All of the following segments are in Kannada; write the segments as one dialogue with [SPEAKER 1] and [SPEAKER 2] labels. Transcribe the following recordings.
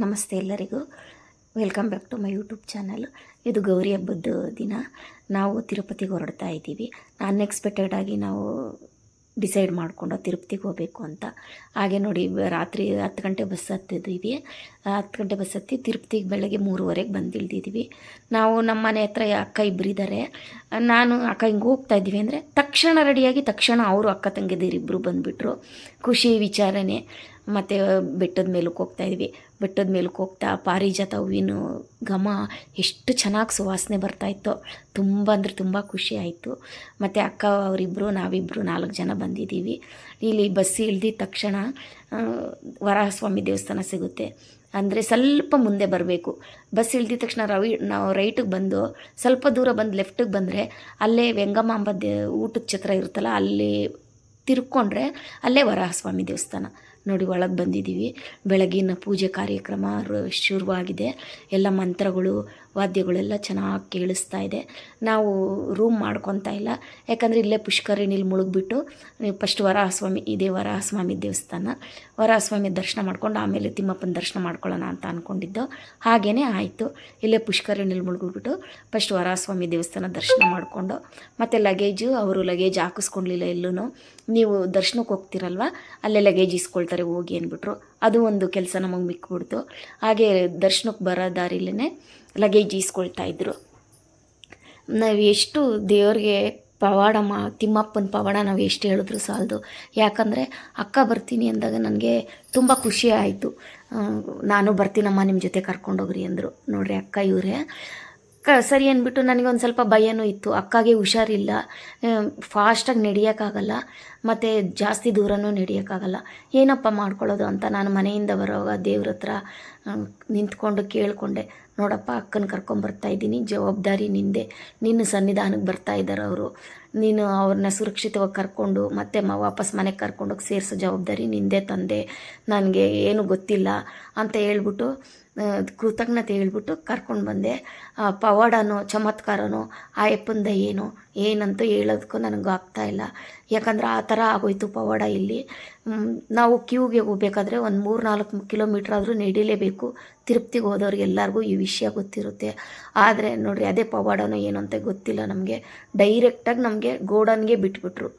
[SPEAKER 1] ನಮಸ್ತೆ ಎಲ್ಲರಿಗೂ. Welcome back to my YouTube channel. ಇದು ಗೌರಿ ಹಬ್ಬದ ದಿನ. ನಾವು ತಿರುಪತಿಗೆ ಹೊರಡ್ತಾ ಇದ್ದೀವಿ. ಅನ್ಎಕ್ಸ್ಪೆಕ್ಟೆಡ್ ಆಗಿ ನಾವು ಡಿಸೈಡ್ ಮಾಡಿಕೊಂಡು ತಿರುಪತಿಗೆ ಹೋಗಬೇಕು ಅಂತ. ಹಾಗೆ ನೋಡಿ, ರಾತ್ರಿ ಹತ್ತು ಗಂಟೆ ಬಸ್ ಹತ್ತಿದ್ದೀವಿ ಹತ್ತು ಗಂಟೆ ಬಸ್ ಹತ್ತಿ ತಿರುಪತಿಗೆ ಬೆಳಗ್ಗೆ ಮೂರುವರೆಗೆ ಬಂದು ನಾವು ನಮ್ಮ ಮನೆ ಹತ್ರ ಅಕ್ಕ ಇಬ್ಬರಿದ್ದಾರೆ ನಾನು ಅಕ್ಕ ಹಿಂಗೆ ಹೋಗ್ತಾ ಇದ್ದೀವಿ ಅಂದರೆ ತಕ್ಷಣ ರೆಡಿಯಾಗಿ ತಕ್ಷಣ ಅವರು ಅಕ್ಕ ತಂಗಿದಿರಿಬ್ಬರು ಬಂದುಬಿಟ್ರು. ಖುಷಿ ವಿಚಾರನೇ ಮತ್ತು ಬೆಟ್ಟದ ಮೇಲಕ್ಕೆ ಹೋಗ್ತಾ ಇದ್ವಿ. ಬೆಟ್ಟದ ಮೇಲಕ್ಕೆ ಹೋಗ್ತಾ ಪಾರಿಜಾತ ಹೂವಿನ ಘಮ ಎಷ್ಟು ಚೆನ್ನಾಗಿ ಸುವಾಸನೆ ಬರ್ತಾಯಿತ್ತು ತುಂಬ ಅಂದರೆ ತುಂಬ ಖುಷಿ ಆಯಿತು. ಮತ್ತು ಅಕ್ಕ ಅವರಿಬ್ಬರು ನಾವಿಬ್ಬರು ನಾಲ್ಕು ಜನ ಬಂದಿದ್ದೀವಿ. ಇಲ್ಲಿ ಬಸ್ ಇಳ್ದಿದ ತಕ್ಷಣ ವರಹಸ್ವಾಮಿ ದೇವಸ್ಥಾನ ಸಿಗುತ್ತೆ. ಅಂದರೆ ಸ್ವಲ್ಪ ಮುಂದೆ ಬರಬೇಕು. ಬಸ್ ಇಳ್ದಿದ ತಕ್ಷಣ ರವಿ, ನಾವು ರೈಟಿಗೆ ಬಂದು, ಸ್ವಲ್ಪ ದೂರ ಬಂದು ಲೆಫ್ಟಿಗೆ ಬಂದರೆ, ಅಲ್ಲೇ ವೆಂಗಮಾಂಬ ದೇ, ಊಟದ ಛತ್ರ ಇರುತ್ತಲ್ಲ, ಅಲ್ಲಿ ತಿರ್ಕೊಂಡ್ರೆ ಅಲ್ಲೇ ವರಹಸ್ವಾಮಿ ದೇವಸ್ಥಾನ. ನೋಡಿ ಒಳಗೆ ಬಂದಿದ್ದೀವಿ. ಬೆಳಗಿನ ಪೂಜೆ ಕಾರ್ಯಕ್ರಮ ಶುರುವಾಗಿದೆ. ಎಲ್ಲ ಮಂತ್ರಗಳು, ವಾದ್ಯಗಳೆಲ್ಲ ಚೆನ್ನಾಗಿ ಕೇಳಿಸ್ತಾ ಇದೆ. ನಾವು ರೂಮ್ ಮಾಡ್ಕೊತಾ ಇಲ್ಲ. ಯಾಕಂದರೆ ಇಲ್ಲೇ ಪುಷ್ಕರಿಣಿಲಿ ಮುಳುಗ್ಬಿಟ್ಟು ಫಸ್ಟ್ ವರಹಸ್ವಾಮಿ, ಇದೇ ವರಹಸ್ವಾಮಿ ದೇವಸ್ಥಾನ. ವರಹಸ್ವಾಮಿ ದರ್ಶನ ಮಾಡ್ಕೊಂಡು ಆಮೇಲೆ ತಿಮ್ಮಪ್ಪನ ದರ್ಶನ ಮಾಡ್ಕೊಳ್ಳೋಣ ಅಂತ ಅಂದ್ಕೊಂಡಿದ್ದು ಹಾಗೇ ಆಯಿತು. ಇಲ್ಲೇ ಪುಷ್ಕರಿಣಿಲಿ ಮುಳುಗ್ಬಿಟ್ಟು ಫಸ್ಟ್ ವರಹಸ್ವಾಮಿ ದೇವಸ್ಥಾನ ದರ್ಶನ ಮಾಡಿಕೊಂಡು, ಮತ್ತು ಲಗೇಜು ಅವರು ಲಗೇಜ್ ಹಾಕಿಸ್ಕೊಳ್ಲಿಲ್ಲ ಎಲ್ಲೂ ನೀವು ದರ್ಶನಕ್ಕೆ ಹೋಗ್ತಿರಲ್ವ? ಅಲ್ಲೇ ಲಗೇಜ್ ಇಸ್ಕೊಳ್ತಾರೆ ಹೋಗಿ ಅಂದ್ಬಿಟ್ರು. ಅದು ಒಂದು ಕೆಲಸ ನಮಗೆ ಮಿಕ್ಬಿಡ್ತು. ಹಾಗೆ ದರ್ಶನಕ್ಕೆ ಬರೋ ದಾರಿಲೇ ಲಗೇಜ್ ಈಸ್ಕೊಳ್ತಾ ಇದ್ರು. ನಾವು ಎಷ್ಟು ದೇವ್ರಿಗೆ ಪವಾಡ ಮಾ, ತಿಮ್ಮಪ್ಪನ ಪವಾಡ ನಾವು ಎಷ್ಟು ಹೇಳಿದ್ರು ಸಾಲದು. ಯಾಕಂದರೆ, ಅಕ್ಕ ಬರ್ತೀನಿ ಅಂದಾಗ ನನಗೆ ತುಂಬ ಖುಷಿ ಆಯಿತು. ನಾನು ಬರ್ತೀನಮ್ಮ ನಿಮ್ಮ ಜೊತೆ ಕರ್ಕೊಂಡೋಗ್ರಿ ಅಂದರು. ನೋಡ್ರಿ ಅಕ್ಕ ಇವರೇ. ಕ ಸರಿ ಅಂದ್ಬಿಟ್ಟು ನನಗೊಂದು ಸ್ವಲ್ಪ ಭಯನೂ ಇತ್ತು. ಅಕ್ಕಗೆ ಹುಷಾರಿಲ್ಲ. ಫಾಸ್ಟಾಗಿ ನಡೆಯೋಕ್ಕಾಗಲ್ಲ. ಮತ್ತು ಜಾಸ್ತಿ ದೂರನೂ ನಡೆಯೋಕ್ಕಾಗಲ್ಲ. ಏನಪ್ಪ ಮಾಡ್ಕೊಳ್ಳೋದು ಅಂತ ನಾನು ಮನೆಯಿಂದ ಬರೋವಾಗ ದೇವ್ರ ಹತ್ರ ನಿಂತ್ಕೊಂಡು ಕೇಳಿಕೊಂಡೆ. ನೋಡಪ್ಪ, ಅಕ್ಕನ ಕರ್ಕೊಂಬರ್ತಾ ಇದ್ದೀನಿ, ಜವಾಬ್ದಾರಿ ನಿಂದೆ. ನಿನ್ನ ಸನ್ನಿಧಾನಕ್ಕೆ ಬರ್ತಾ ಇದ್ದಾರೆ ಅವರು. ನೀನು ಅವ್ರನ್ನ ಸುರಕ್ಷಿತವಾಗಿ ಕರ್ಕೊಂಡು ಮತ್ತೆ ಮ ವಾಪಸ್ ಮನೆಗೆ ಕರ್ಕೊಂಡೋಗಿ ಸೇರಿಸೋ ಜವಾಬ್ದಾರಿ ನಿಂದೆ ತಂದೆ. ನನಗೆ ಏನು ಗೊತ್ತಿಲ್ಲ ಅಂತ ಹೇಳ್ಬಿಟ್ಟು ಕೃತಜ್ಞತೆ ಹೇಳ್ಬಿಟ್ಟು ಕರ್ಕೊಂಡು ಬಂದೆ. ಪವಾಡನೋ, ಚಮತ್ಕಾರನೋ, ಆ ಯಪ್ಪಂದ ಏನೋ, ಏನಂತ ಹೇಳೋದಕ್ಕೂ ನನಗೆ ಆಗ್ತಾ ಇಲ್ಲ. ಯಾಕಂದ್ರೆ ಆ ಥರ ಆಗೋಯ್ತು ಪವಾಡ ಇಲ್ಲಿ. ನಾವು ಕ್ಯೂಗೆ ಹೋಗ್ಬೇಕಾದ್ರೆ ಒಂದು ಮೂರು ನಾಲ್ಕು ಕಿಲೋಮೀಟ್ರ್ ಆದರೂ ನಡೀಲೇಬೇಕು. ತಿರುಪ್ತಿಗೆ ಹೋದವ್ರಿಗೆ ಎಲ್ಲರಿಗೂ ಈ ವಿಷಯ ಗೊತ್ತಿರುತ್ತೆ. ಆದರೆ ನೋಡಿರಿ, ಅದೇ ಪವಾಡನೋ ಏನು ಅಂತ ಗೊತ್ತಿಲ್ಲ ನಮಗೆ. ಡೈರೆಕ್ಟಾಗಿ ನಮಗೆ ಗೋಡನ್ಗೆ ಬಿಟ್ಬಿಟ್ರು.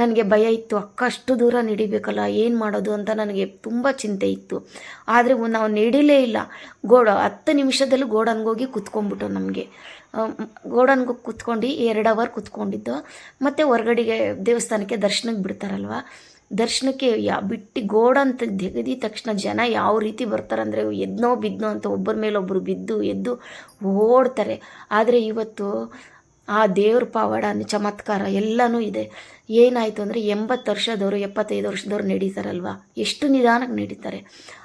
[SPEAKER 1] ನನಗೆ ಭಯ ಇತ್ತು ಅಕ್ಕಷ್ಟು ದೂರ ನಡಿಬೇಕಲ್ಲ, ಏನು ಮಾಡೋದು? ಅಂತ ನನಗೆ ತುಂಬ ಚಿಂತೆ ಇತ್ತು. ಆದರೆ ನಾವು ನಡಿಲೇ ಇಲ್ಲ. ಗೋಡ, ಹತ್ತು ನಿಮಿಷದಲ್ಲೂ ಗೋಡನ್ಗೋಗಿ ಕುತ್ಕೊಂಡ್ಬಿಟ್ಟು ನಮಗೆ. ಗೋಡನ್ಗೆ ಕೂತ್ಕೊಂಡು ಎರಡು ಅವರ್ ಕುತ್ಕೊಂಡಿದ್ದು. ಮತ್ತು ಹೊರಗಡೆಗೆ ದೇವಸ್ಥಾನಕ್ಕೆ ದರ್ಶನಕ್ಕೆ ಬಿಡ್ತಾರಲ್ವ? ದರ್ಶನಕ್ಕೆ ಯಾ, ಬಿಟ್ಟು ಗೋಡ ಅಂತ ತೆಗೆದಿದ ತಕ್ಷಣ ಜನ ಯಾವ ರೀತಿ ಬರ್ತಾರಂದರೆ ಎದ್ನೋ ಬಿದ್ನೋ ಅಂತ ಒಬ್ಬರ ಮೇಲೊಬ್ಬರು ಬಿದ್ದು ಎದ್ದು ಓಡ್ತಾರೆ. ಆದರೆ ಇವತ್ತು ಆ ದೇವ್ರ ಪವಾಡ, ಚಮತ್ಕಾರ ಎಲ್ಲನೂ ಇದೆ. ಏನಾಯಿತು ಅಂದರೆ ಎಂಬತ್ತು ವರ್ಷದವರು, ಎಪ್ಪತ್ತೈದು ವರ್ಷದವ್ರು ನಡೀತಾರಲ್ವ? ಎಷ್ಟು ನಿಧಾನಕ್ಕೆ ನಡೀತಾರೆ.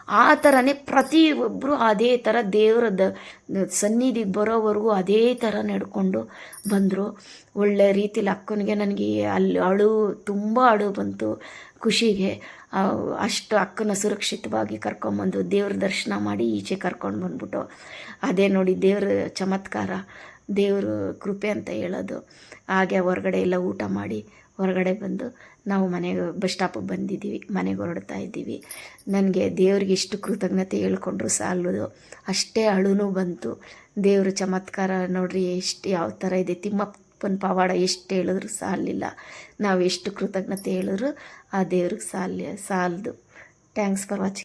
[SPEAKER 1] ಆ ಥರನೇ ಪ್ರತಿಯೊಬ್ಬರು ಅದೇ ಥರ ದೇವರ ಸನ್ನಿಧಿಗೆ ಬರೋವರೆಗೂ ಅದೇ ಥರ ನಡ್ಕೊಂಡು ಬಂದರು. ಒಳ್ಳೆ ರೀತಿಲಿ ಅಕ್ಕನಿಗೆ ನನಗೆ ಅಲ್ಲಿ ಅಳು, ತುಂಬ ಅಳು ಬಂತು ಖುಷಿಗೆ. ಅಷ್ಟು ಅಕ್ಕನ ಸುರಕ್ಷಿತವಾಗಿ ಕರ್ಕೊಂಬಂದು ದೇವ್ರ ದರ್ಶನ ಮಾಡಿ ಈಚೆ ಕರ್ಕೊಂಡು ಬಂದ್ಬಿಟ್ಟು. ಅದೇ ನೋಡಿ ದೇವ್ರ ಚಮತ್ಕಾರ. ದೇವ್ರ ಕೃಪೆ ಅಂತ ಹೇಳೋದು. ಹಾಗೆ ಹೊರಗಡೆ ಎಲ್ಲ ಊಟ ಮಾಡಿ ಹೊರಗಡೆ ಬಂದು ನಾವು ಮನೆಗೆ ಬಸ್ ಸ್ಟಾಪಿಗೆ ಬಂದಿದ್ದೀವಿ, ಮನೆಗೆ ಹೊರಡ್ತಾ ಇದ್ದೀವಿ. ನನಗೆ ದೇವ್ರಿಗೆ ಎಷ್ಟು ಕೃತಜ್ಞತೆ ಹೇಳ್ಕೊಂಡ್ರು ಸಾಲದು. ಅಷ್ಟೇ ಅಳುನೂ ಬಂತು. ದೇವ್ರ ಚಮತ್ಕಾರ ನೋಡ್ರಿ ಎಷ್ಟು ಯಾವ ಥರ ಇದೆ. ತಿಮ್ಮಪ್ಪನ ಪವಾಡ ಎಷ್ಟು ಹೇಳಿದ್ರು ಸಾಲಿಲ್ಲ. ನಾವು ಎಷ್ಟು ಕೃತಜ್ಞತೆ ಹೇಳಿದ್ರು ಆ ದೇವ್ರಿಗೆ ಸಾಲ ಸಾಲದು. Thanks for watching